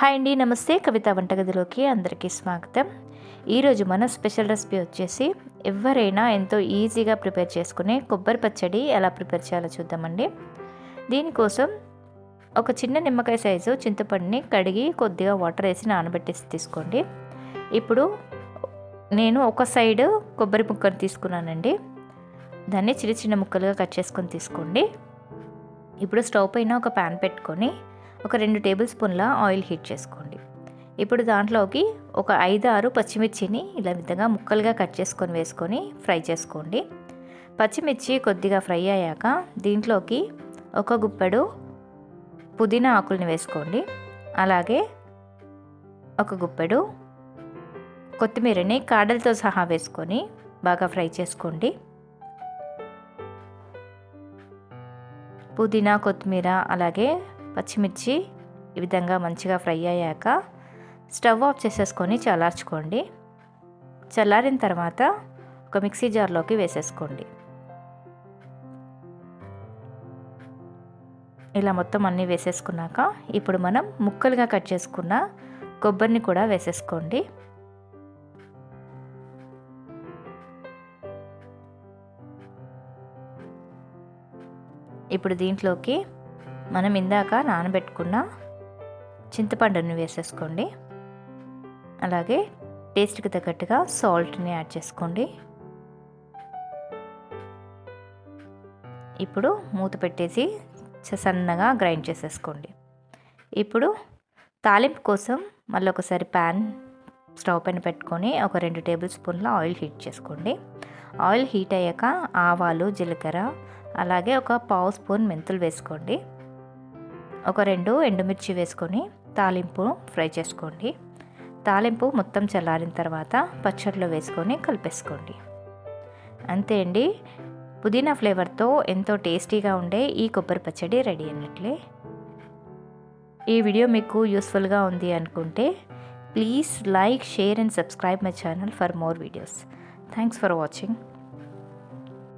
Hi అండి నమస్తే. కవిత వంటగదిలోకి అందరికీ స్వాగతం. ఈరోజు మన స్పెషల్ రెసిపీ వచ్చేసి ఎవరైనా ఎంతో ఈజీగా ప్రిపేర్ చేసుకునే కొబ్బరి పచ్చడి ఎలా ప్రిపేర్ చేయాలో చూద్దామండి. దీనికోసం ఒక చిన్న నిమ్మకాయ సైజు చింతపండుని కడిగి కొద్దిగా వాటర్ వేసి నానబెట్టేసి తీసుకోండి. ఇప్పుడు నేను ఒక సైడ్ కొబ్బరి ముక్కను తీసుకున్నానండి. దాన్ని చిన్న చిన్న ముక్కలుగా కట్ చేసుకొని తీసుకోండి. ఇప్పుడు స్టవ్ పైన ఒక ప్యాన్ పెట్టుకొని ఒక రెండు టేబుల్ స్పూన్ల ఆయిల్ హీట్ చేసుకోండి. ఇప్పుడు దాంట్లోకి ఒక ఐదు ఆరు పచ్చిమిర్చిని ఇలా విధంగా ముక్కలుగా కట్ చేసుకొని వేసుకొని ఫ్రై చేసుకోండి. పచ్చిమిర్చి కొద్దిగా ఫ్రై అయ్యాక దీంట్లోకి ఒక గుప్పెడు పుదీనా ఆకుల్ని వేసుకోండి. అలాగే ఒక గుప్పెడు కొత్తిమీరని కాడలతో సహా వేసుకొని బాగా ఫ్రై చేసుకోండి. పుదీనా కొత్తిమీర అలాగే పచ్చిమిర్చి ఈ విధంగా మంచిగా ఫ్రై అయ్యాక స్టవ్ ఆఫ్ చేసేసుకొని చల్లార్చుకోండి. చల్లారిన తర్వాత ఒక మిక్సీ జార్లోకి వేసేసుకోండి. ఇలా మొత్తం అన్నీ వేసేసుకున్నాక ఇప్పుడు మనం ముక్కలుగా కట్ చేసుకున్న కొబ్బరిని కూడా వేసేసుకోండి. ఇప్పుడు దీంట్లోకి మనం ఇందాక నానబెట్టుకున్న చింతపండుని వేసేసుకోండి. అలాగే టేస్ట్కి తగ్గట్టుగా సాల్ట్ని యాడ్ చేసుకోండి. ఇప్పుడు మూత పెట్టేసి సన్నగా గ్రైండ్ చేసేసుకోండి. ఇప్పుడు తాలింపు కోసం మళ్ళీ ఒకసారి ప్యాన్ స్టవ్ పైన పెట్టుకొని ఒక రెండు టేబుల్ స్పూన్ల ఆయిల్ హీట్ చేసుకోండి. ఆయిల్ హీట్ అయ్యాక ఆవాలు జీలకర్ర అలాగే ఒక పావు స్పూన్ మెంతులు వేసుకోండి. ఒక రెండు ఎండుమిర్చి వేసుకొని తాలింపు ఫ్రై చేసుకోండి. తాలింపు మొత్తం చల్లారిన తర్వాత పచ్చడిలో వేసుకొని కలిపేసుకోండి. అంతే అండి. పుదీనా ఫ్లేవర్తో ఎంతో టేస్టీగా ఉండే ఈ కొబ్బరి పచ్చడి రెడీ అయినట్లే. ఈ వీడియో మీకు యూస్ఫుల్గా ఉంది అనుకుంటే please like share and subscribe my channel for more videos. Thanks for watching.